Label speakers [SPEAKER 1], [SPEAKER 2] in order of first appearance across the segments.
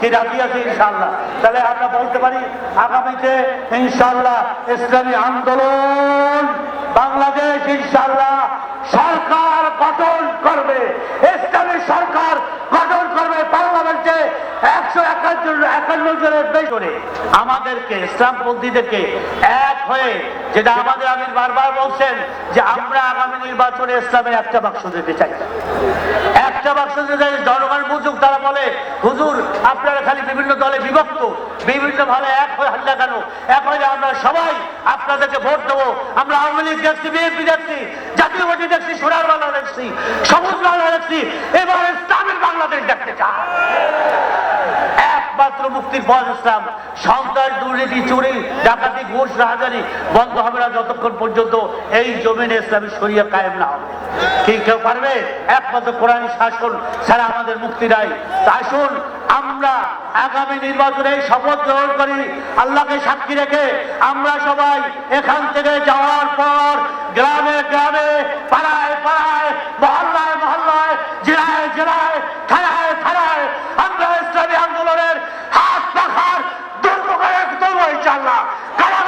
[SPEAKER 1] কি রাজি আছে ইনশাল্লাহ তাহলে আমরা বলতে পারি, আগামীতে ইনশাল্লাহ ইসলামী আন্দোলন বাংলাদেশ ইনশাল্লাহ সরকার গঠন করবে। ইসলামী সরকার গঠন করবে পার্লামেন্টে একশো একান্ন একান্ন জনের আমাদেরকে এক হয়ে, যেটা আমাদের আমির বারবার বলছেন যে আমরা আগামী নির্বাচনে ইসলামের একটা বাক্স দিতে চাই। একটা বাক্স দিতে চাই, জনগণ বুঝুক তারা বলে হুজুর আপনারা খালি বিভিন্ন দলে বিভক্ত বিভিন্ন ভাবে এক হয়ে হাল্লা কেন? এক হয়ে আমরা সবাই আপনাদেরকে ভোট দেবো। আমরা আওয়ামী লীগ দেখছি, বিএনপি দেখছি, জাতীয় পার্টি দেখছি, সোনার বাংলা দেখছি, সবুজ বাংলা দেখছি এবার ইসলামের বাংলাদেশ দেখতে চাই। একমাত্র মুক্তির পথ ইসলাম। সন্ত্রাস দুর্নীতি, চুরি, ডাকাতি, ঘুষ, রাহাজানি বন্ধ হবে না যতক্ষণ পর্যন্ত এই জমিনে ইসলামী শরিয়া কায়েম না হবে। কি কেউ পারবে? একমাত্র কোরআন শাসন ছাড়া আমাদের মুক্তি নাই। আমরা আগামী নির্বাচনে শপথ গ্রহণ করি, আল্লাহকে সাক্ষী রেখে আমরা সবাই এখান থেকে যাওয়ার পর গ্রামে গ্রামে, পাড়ায় পাড়ায়, মহল্লায় মহল্লায়, জেলায় জেলায় থানায় আমরা ইসলামী আন্দোলনের হাত পাখার দুর্ভোগের ইনশাল্লাহ কারা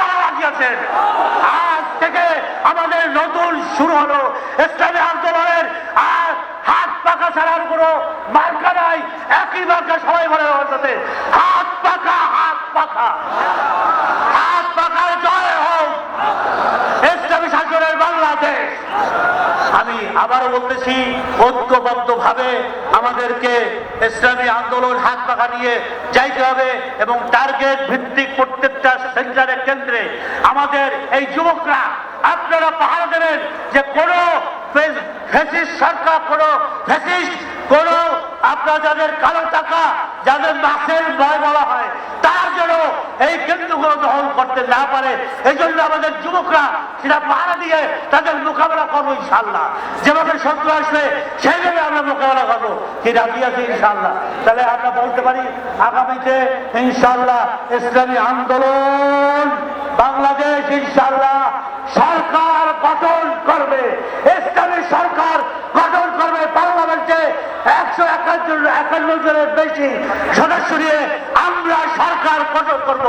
[SPEAKER 1] আজ থেকে আমাদের নতুন শুরু হলো ইসলামী আন্দোলনের আর হাত পাখা ছাড়ার কোনো মার্কা নাই। একই মার্কা সবাই বলে অন্ততে হাত পাখা, হাত পাখার জয় হোক ইসলামী শাসনের বাংলাদেশ আমি আবারও বলতেছি ঐক্যবদ্ধ ভাবে আমাদেরকে ইসলামী আন্দোলন হাত পাখা নিয়ে যাইতে হবে এবং টার্গেট ভিত্তিক প্রত্যেকটা সেন্টারের কেন্দ্রে আমাদের এই যুবকরা, আপনারা পাহাড় দেবেন যে কোনো সরকার, কোনো ফেসিস কোনো আপনার যাদের কালো টাকা, যাদের মাসের ভয় বলা হয়, তার জন্য এই কেন্দ্রগুলো দখল করতে না পারে। এই জন্য আমাদের যুবকরা সেটা পাহারা দিয়ে তাদের মোকাবেলা করব ইনশাল্লাহ যেভাবে শত্রু আসবে, সেইভাবে আমরা মোকাবেলা করব। কি রাজি আছে ইনশাল্লাহ তাহলে আমরা বলতে পারি, আগামীতে ইনশাল্লাহ ইসলামী আন্দোলন বাংলাদেশ ইনশাল্লাহ সরকার গঠন করবে। ইসলামী সরকার একশো একান্ন একান্ন জনের বেশি সদস্য আমরা সরকার গঠন করব।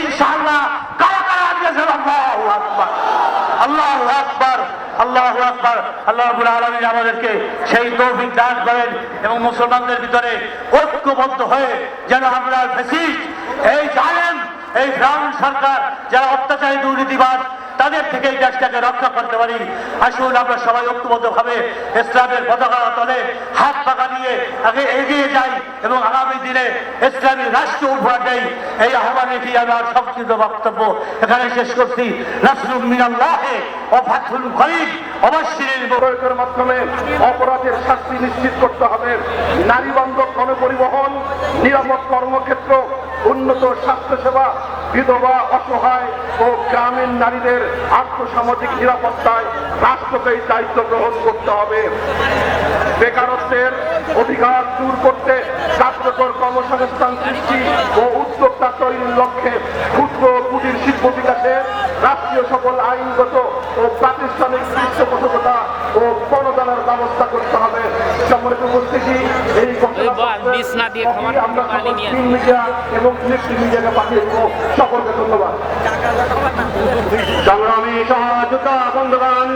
[SPEAKER 1] ইনশাল্লাহ কারা কারা আছেন আল্লাহু আকবার। আল্লাহু আকবার আল্লাহু আকবার। আল্লাহ আলামিন আমাদেরকে সেই তৌফিক দান করেন এবং মুসলমানদের ভিতরে ঐক্যবদ্ধ হয়ে যেন আমরা ফেসিস্ট এই জালেম, এই ব্রাউন সরকার, যারা অত্যাচারী দুর্নীতিবাদ তাদের থেকে এই দেশটাকে রক্ষা করতে পারি। আসুন আমরা সবাই ঐক্যবদ্ধ ভাবে ইসলামের পতাকা তলে হাত পাকা দিয়ে আগে এগিয়ে যাই এবং আগামী দিনে ইসলামী রাষ্ট্র উপহার দেই। এই আহ্বানে কি আমার সবচেয়ে বক্তব্য। এখানে শেষ করছি। রাসুল মিনাল্লাহে ও ফাতুল করিম অবশ্যই
[SPEAKER 2] মাধ্যমে অপরাধের শাস্তি নিশ্চিত করতে হবে। নারী বান্ধব গণপরিবহন, নিরাপদ কর্মক্ষেত্র, উন্নত স্বাস্থ্যসেবা, বিধবা, অসহায় ও গ্রামীণ নারীদের আর্থসামাজিক নিরাপত্তায় রাষ্ট্রকে এই দায়িত্ব গ্রহণ করতে হবে। বেকারত্বের অধিকার দূর করতে কার্যকর কর্মসংস্থান সৃষ্টি ও উদ্যোক্তা তৈরির লক্ষ্যে ক্ষুদ্র ও আইনগত ও প্রাতিষ্ঠানিক পৃষ্ঠপোষকতা ও প্রণোদনার ব্যবস্থা করতে হবে। সম্মানিত উপস্থিতি এই আমরা প্রিন্ট মিডিয়া এবং ইলেকট্রিক মিডিয়াকে পাঠিয়ে দেবো সকলকে ধন্যবাদ। সংগ্রামী সহযোগা বন্ধুগণ